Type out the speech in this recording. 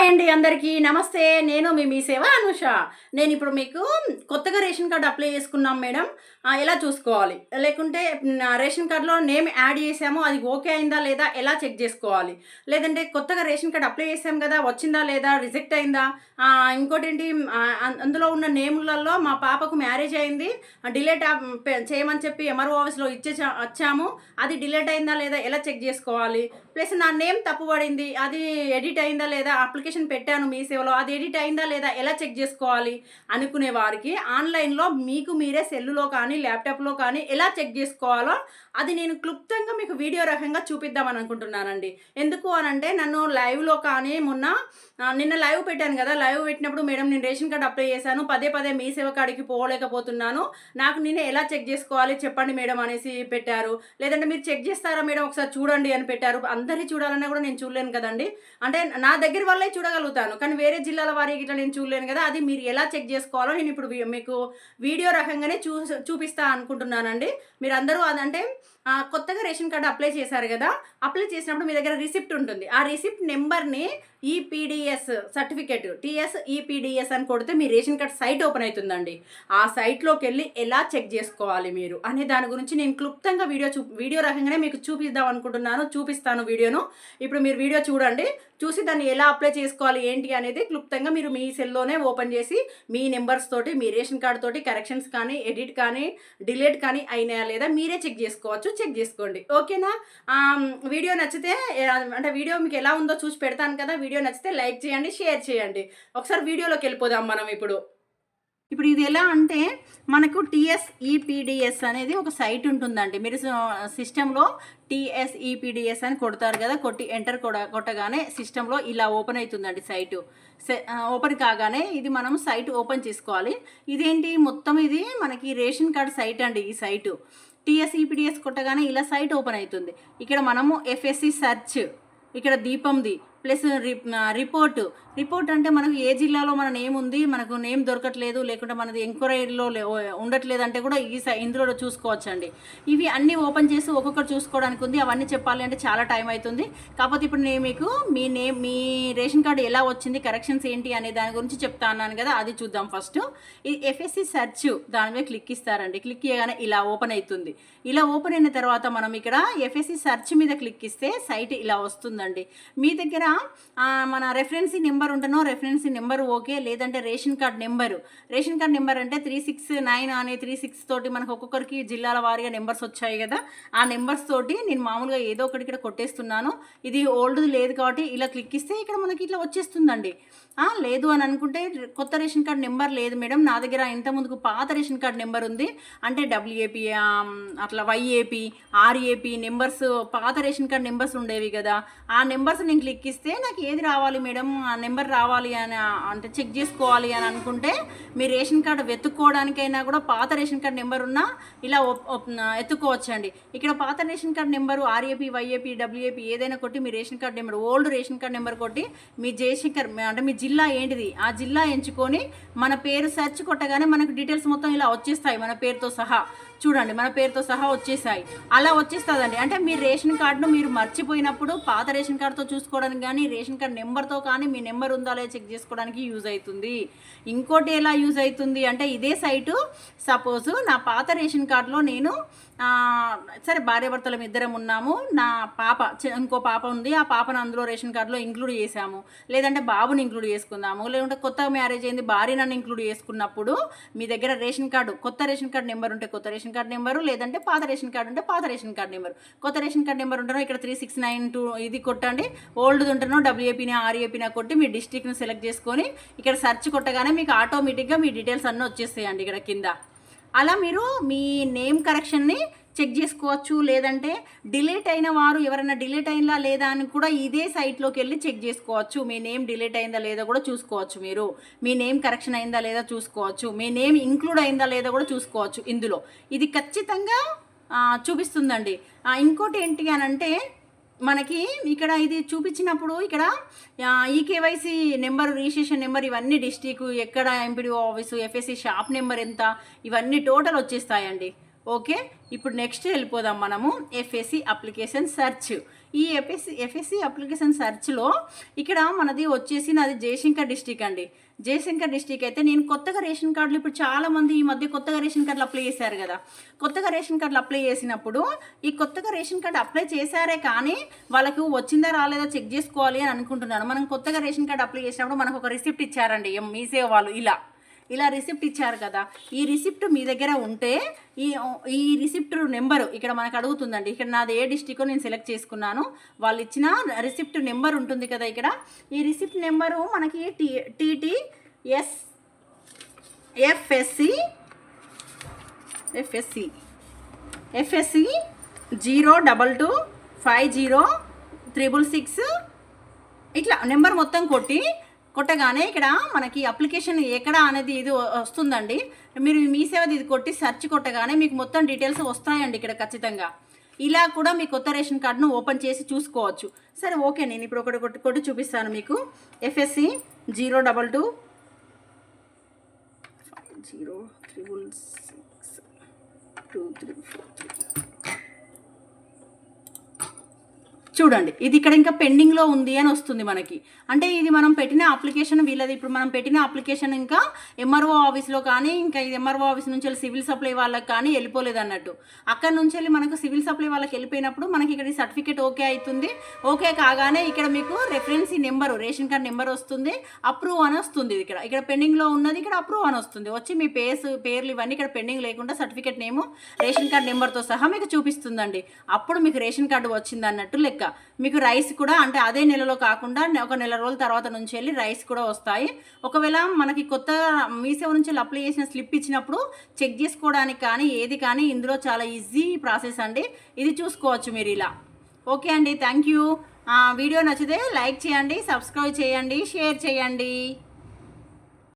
Hi అండి అందరికీ. నమస్తే. నేను మీ మీ సేవ అనుష. నేను ఇప్పుడు మీకు కొత్తగా రేషన్ కార్డు అప్లై చేసుకున్నాం మేడం. ఎలా చూసుకోవాలి? లేకుంటే రేషన్ కార్డులో నేమ్ యాడ్ చేసాము అది ఓకే అయిందా లేదా ఎలా చెక్ చేసుకోవాలి? లేదంటే కొత్తగా రేషన్ కార్డు అప్లై చేసాం కదా వచ్చిందా లేదా రిజెక్ట్ అయిందా? ఇంకోటి ఏంటి అందులో ఉన్న నేములలో మా పాపకు మ్యారేజ్ అయింది. డిలేట్ చేయమని చెప్పి ఎంఆర్ఓ ఆఫీస్లో ఇచ్చే వచ్చాము. అది డిలేట్ అయిందా లేదా ఎలా చెక్ చేసుకోవాలి? ప్లస్ నా నేమ్ తప్పు పడింది అది ఎడిట్ అయిందా లేదా అప్లికేషన్ పెట్టాను మీ సేవలో అది ఎడిట్ అయిందా లేదా ఎలా చెక్ చేసుకోవాలి అనుకునే వారికి ఆన్లైన్లో మీకు మీరే సెల్లులో కానీ ల్యాప్టాప్లో కానీ ఎలా చెక్ చేసుకోవాలో అది నేను క్లుప్తంగా మీకు వీడియో రకంగా చూపిద్దామని అనుకుంటున్నానండి. ఎందుకు అని అంటే నన్ను లైవ్లో కానీ మొన్న నిన్న లైవ్ పెట్టాను కదా లైవ్ పెట్టినప్పుడు మేడం నేను రేషన్ కార్డు అప్లై చేశాను పదే పదే మీ సేవ కాడికి పోలేకపోతున్నాను నాకు నేను ఎలా చెక్ చేసుకోవాలి చెప్పండి మేడం అనేసి పెట్టారు. లేదంటే మీరు చెక్ చేస్తారా మేడం ఒకసారి చూడండి అని పెట్టారు. అందరినీ చూడాలన్నా కూడా నేను చూడలేను కదండి. అంటే నా దగ్గర వల్లే చూడగలుగుతాను. కానీ వేరే జిల్లాల వారికి ఇట్లా నేను చూడలేను కదా అది మీరు ఎలా చెక్ చేసుకోవాలో నేను ఇప్పుడు మీకు వీడియో రకంగానే చూ చూపిస్తా అనుకుంటున్నానండి. మీరు అందరూ అదంటే కొత్తగా రేషన్ కార్డు అప్లై చేశారు కదా అప్లై చేసినప్పుడు మీ దగ్గర రిసిప్ట్ ఉంటుంది. ఆ రిసిప్ట్ నెంబర్ని ఈపీడిఎస్ సర్టిఫికేట్ టీఎస్ ఈపీడిఎస్ అని కొడితే మీ రేషన్ కార్డ్ సైట్ ఓపెన్ అవుతుందండి. ఆ సైట్లోకి వెళ్ళి ఎలా చెక్ చేసుకోవాలి మీరు అనే దాని గురించి నేను క్లుప్తంగా వీడియో చూ వీడియో రకంగానే మీకు చూపిద్దాం అనుకుంటున్నాను చూపిస్తాను వీడియోను. ఇప్పుడు మీరు వీడియో చూడండి. చూసి దాన్ని ఎలా అప్లై చేసుకోవాలి ఏంటి అనేది క్లుప్తంగా మీరు మీ సెల్లోనే ఓపెన్ చేసి మీ నెంబర్స్ తోటి మీ రేషన్ కార్డు తోటి కరెక్షన్స్ కానీ ఎడిట్ కానీ డిలీట్ కానీ అయినాయా లేదా మీరే చెక్ చేసుకోవచ్చు చెక్ చేసుకోండి. ఓకేనా? వీడియో నచ్చితే అంటే వీడియో మీకు ఎలా ఉందో చూసి పెడతాను కదా వీడియో నచ్చితే లైక్ చేయండి షేర్ చేయండి. ఒకసారి వీడియోలోకి వెళ్ళిపోదాం మనం ఇప్పుడు. ఇప్పుడు ఇది ఎలా అంటే మనకు టీఎస్ఈపిడిఎస్ అనేది ఒక సైట్ ఉంటుందండి. మీరు సిస్టంలో టీఎస్ఈపిడిఎస్ అని కొడతారు కదా కొట్టి ఎంటర్ కొడ కొట్టగానే సిస్టంలో ఇలా ఓపెన్ అవుతుందండి సైటు. ఓపెన్ కాగానే ఇది మనం సైట్ ఓపెన్ చేసుకోవాలి. ఇదేంటి? మొత్తం ఇది మనకి రేషన్ కార్డ్ సైట్ అండి ఈ సైటు. టీఎస్ఈపిడిఎస్ కొట్టగానే ఇలా సైట్ ఓపెన్ అవుతుంది. ఇక్కడ మనము ఎఫ్ఎస్సి సెర్చ్ ఇక్కడ దీపంది ప్లస్ రిపోర్ట్ రిపోర్ట్ అంటే మనకు ఏ జిల్లాలో మన నేమ్ ఉంది మనకు నేమ్ దొరకట్లేదు లేకుంటే మనది ఎంక్వైరీలో ఉండట్లేదు అంటే కూడా ఈ సై- ఇందులో చూసుకోవచ్చండి. ఇవి అన్నీ ఓపెన్ చేసి ఒక్కొక్కరు చూసుకోవడానికి ఉంది. అవన్నీ చెప్పాలి అంటే చాలా టైం అవుతుంది కాకపోతే ఇప్పుడు నేను మీకు మీ నేమ్ మీ రేషన్ కార్డు ఎలా వచ్చింది కరెక్షన్స్ ఏంటి అనే దాని గురించి చెప్తా అన్నాను కదా అది చూద్దాం ఫస్ట్ ఈ ఎఫ్ఎస్సి సెర్చ్ దాని మీద క్లిక్ ఇస్తారండి. క్లిక్ చేయగానే ఇలా ఓపెన్ అవుతుంది. ఇలా ఓపెన్ అయిన తర్వాత మనం ఇక్కడ ఎఫ్ఎస్సి సెర్చ్ మీద క్లిక్ ఇస్తే సైట్ ఇలా వస్తుందండి. మీ దగ్గర మన రెఫరెన్సీ నెంబర్ ఉంటేనో రెఫరెన్స్ నెంబర్ ఓకే లేదంటే ration card number. Ration card number అంటే త్రీ సిక్స్ నైన్ అనే త్రీ సిక్స్ తోటి మనకు ఒక్కొక్కరికి జిల్లాల వారీగా నెంబర్స్ వచ్చాయి కదా. ఆ నెంబర్స్ తోటి నేను మామూలుగా ఏదో ఒకటి ఇక్కడ కొట్టేస్తున్నాను. ఇది ఓల్డ్ లేదు కాబట్టి ఇలా క్లిక్ ఇస్తే ఇక్కడ మనకి ఇట్లా వచ్చేస్తుందండి. లేదు అని అనుకుంటే కొత్త రేషన్ కార్డ్ నెంబర్ లేదు మేడం. నా దగ్గర ఇంత ముందుకు పాత రేషన్ కార్డ్ నెంబర్ ఉంది. అంటే డబ్ల్యూఏపీ అట్లా వైఏపీ ఆర్ఏపీ నెంబర్స్ పాత రేషన్ కార్డ్ నెంబర్స్ ఉండేవి కదా. ఆ నెంబర్స్ నేను క్లిక్ ఇస్తే నాకు ఏది రావాలి మేడం? ఆ నెంబర్ రావాలి అని అంటే చెక్ చేసుకోవాలి అని అనుకుంటే మీ రేషన్ కార్డు వెతుక్కోవడానికైనా కూడా పాత రేషన్ కార్డ్ నెంబర్ ఉన్నా ఇలా ఎత్తుకోవచ్చండి. ఇక్కడ పాత ration card number RAP YAP WAP ఏదైనా కొట్టి మీ ration card number old ration card number కొట్టి మీ జయశంకర్ అంటే మీ జిల్లా ఏంటిది ఆ జిల్లా ఎంచుకొని మన పేరు సెర్చ్ కొట్టగానే మనకు డీటెయిల్స్ మొత్తం ఇలా వచ్చేస్తాయి మన పేరుతో సహా. చూడండి మన పేరుతో సహా వచ్చేసాయి. అలా వచ్చేస్తుందండి. అంటే మీ రేషన్ కార్డును మీరు మర్చిపోయినప్పుడు పాత రేషన్ కార్డుతో చూసుకోవడానికి కానీ రేషన్ కార్డ్ నెంబర్తో కానీ మీ నెంబర్ ఉందా లేదా చెక్ చేసుకోవడానికి యూజ్ అవుతుంది. ఇంకోటి ఎలా యూజ్ అవుతుంది అంటే ఇదే సైటు. సపోజ్ నా పాత రేషన్ కార్డులో నేను సరే భార్యాభర్తలం ఇద్దరం ఉన్నాము. నా పాప ఇంకో పాప ఉంది. ఆ పాపను అందులో రేషన్ కార్డులో ఇంక్లూడ్ చేసాము లేదంటే బాబుని ఇంక్లూడ్ చేసుకుందాము. లేదంటే కొత్తగా మ్యారేజ్ అయింది భార్య నన్ను ఇంక్లూడ్ చేసుకున్నప్పుడు మీ దగ్గర రేషన్ కార్డు కొత్త రేషన్ కార్డు నెంబర్ ఉంటే కొత్త రేషన్ కార్డు నెంబరు లేదంటే పాత రేషన్ కార్డు ఉంటే పాత రేషన్ కార్డు నెంబర్. కొత్త రేషన్ కార్డు నెంబర్ ఉంటేనో ఇక్కడ త్రీ సిక్స్ నైన్ టూ ఇది కొట్టండి. ఓల్డ్ ఉంటారో డబ్ల్యూఏపీని ఆర్ఏపీని కొట్టి మీ డిస్ట్రిక్ట్ని సెలెక్ట్ చేసుకొని ఇక్కడ సెర్చ్ కొట్టగానే మీకు ఆటోమేటిక్గా మీ డీటెయిల్స్ అన్నీ వచ్చేస్తాయండి ఇక్కడ కింద. అలా మీరు మీ నేమ్ కరెక్షన్ని చెక్ చేసుకోవచ్చు లేదంటే డిలీట్ అయిన వారు ఎవరైనా డిలీట్ అయిందా లేదా అని కూడా ఇదే సైట్లోకి వెళ్ళి చెక్ చేసుకోవచ్చు. మీ నేమ్ డిలీట్ అయిందా లేదా కూడా చూసుకోవచ్చు మీరు. మీ నేమ్ కరెక్షన్ అయిందా లేదా చూసుకోవచ్చు. మీ నేమ్ ఇంక్లూడ్ అయిందా లేదా కూడా చూసుకోవచ్చు ఇందులో. ఇది ఖచ్చితంగా చూపిస్తుందండి. ఇంకోటి ఏంటి అని అంటే మనకి ఇక్కడ ఇది చూపించినప్పుడు ఇక్కడ ఈకేవైసీ నెంబర్ రిజిస్ట్రేషన్ నెంబర్ ఇవన్నీ డిస్టిక్ ఎక్కడ MPDO office FSC shop number ఎంత ఇవన్నీ టోటల్ వచ్చేస్తాయండి. ఓకే? ఇప్పుడు నెక్స్ట్ వెళ్ళిపోదాం మనము. ఎఫ్ఎస్సి అప్లికేషన్ సెర్చ్ ఈ ఎఫ్ఎస్సి ఎఫ్ఎస్సి అప్లికేషన్ సెర్చ్లో ఇక్కడ మనది వచ్చేసి నాది జయశంకర్ డిస్టిక్ అండి. జయశంకర్ డిస్టిక్ అయితే నేను కొత్తగా రేషన్ కార్డులు ఇప్పుడు చాలా మంది ఈ మధ్య కొత్తగా రేషన్ కార్డులు అప్లై చేశారు కదా. కొత్తగా రేషన్ కార్డులు అప్లై చేసినప్పుడు ఈ కొత్తగా రేషన్ కార్డు అప్లై చేశారే కానీ వాళ్ళకు వచ్చిందా రాలేదా చెక్ చేసుకోవాలి అని అనుకుంటున్నాను. మనం కొత్తగా రేషన్ కార్డు అప్లై చేసినప్పుడు మనకు ఒక రిసిప్ట్ ఇచ్చారండి. ఎం- మీ సేవ వాళ్ళు ఇలా. ఇలా రిసిప్ట్ ఇచ్చారు కదా. ఈ రిసిప్ట్ మీ దగ్గర ఉంటే ఈ ఈ రిసిప్ట్ నెంబరు ఇక్కడ మనకు అడుగుతుందండి. ఇక్కడ నాది ఏ డిస్టిక్ నేను సెలెక్ట్ చేసుకున్నాను. వాళ్ళు ఇచ్చిన రిసిప్ట్ నెంబర్ ఉంటుంది కదా ఇక్కడ. ఈ రిసిప్ట్ నెంబరు మనకి T TT S FSC FSC FSC zero double two five zero triple six. ఇట్లా నెంబర్ మొత్తం కొట్టి కొట్టగానే ఇక్కడ మనకి అప్లికేషన్ ఎక్కడ అనేది ఇది వస్తుందండి. మీరు మీ సేవది ఇది కొట్టి సెర్చ్ కొట్టగానే మీకు మొత్తం డీటెయిల్స్ వస్తాయండి ఇక్కడ ఖచ్చితంగా. ఇలా కూడా మీ కొత్త రేషన్ కార్డును ఓపెన్ చేసి చూసుకోవచ్చు. సరే ఓకే నేను ఇప్పుడు ఒకటి కొట్టి కొట్టి చూపిస్తాను మీకు. FSC zero double two zero triple six two three four three. చూడండి ఇది ఇక్కడ ఇంకా పెండింగ్లో ఉంది అని వస్తుంది మనకి. అంటే ఇది మనం పెట్టిన అప్లికేషన్ వీళ్ళది. ఇప్పుడు మనం పెట్టిన అప్లికేషన్ ఇంకా ఎంఆర్ఓ ఆఫీస్లో కానీ ఇంకా ఇది ఎంఆర్ఓ ఆఫీస్ నుంచి వెళ్ళి సివిల్ సప్లై వాళ్ళకి కానీ వెళ్ళిపోలేదు అన్నట్టు. అక్కడ నుంచి వెళ్ళి మనకు సివిల్ సప్లై వాళ్ళకి వెళ్ళిపోయినప్పుడు మనకి ఇక్కడ సర్టిఫికేట్ ఓకే అవుతుంది. ఓకే కాగానే ఇక్కడ మీకు reference number ration card number వస్తుంది. అప్రూవ్ అని వస్తుంది ఇక్కడ. ఇక్కడ పెండింగ్లో ఉన్నది ఇక్కడ అప్రూవ్ అని వస్తుంది. వచ్చి మీ పేర్స్ పేర్లు ఇవన్నీ ఇక్కడ పెండింగ్ లేకుండా సర్టిఫికేట్ నేము రేషన్ కార్డ్ నెంబర్తో సహా మీకు చూపిస్తుందండి. అప్పుడు మీకు రేషన్ కార్డు వచ్చింది అన్నట్టు లెక్క. మీకు రైస్ కూడా అంటే అదే నెలలో కాకుండా ఒక నెల రోజుల తర్వాత నుంచి వెళ్ళి రైస్ కూడా వస్తాయి. ఒకవేళ మనకి కొత్త మీసేవ నుంచి అప్లై చేసిన స్లిప్ ఇచ్చినప్పుడు చెక్ చేసుకోవడానికి కానీ ఏది కానీ ఇందులో చాలా ఈజీ ప్రాసెస్ అండి. ఇది చూసుకోవచ్చు మీరు ఇలా. ఓకే అండి థ్యాంక్ యూ. వీడియో నచ్చితే లైక్ చేయండి సబ్స్క్రైబ్ చేయండి షేర్ చేయండి.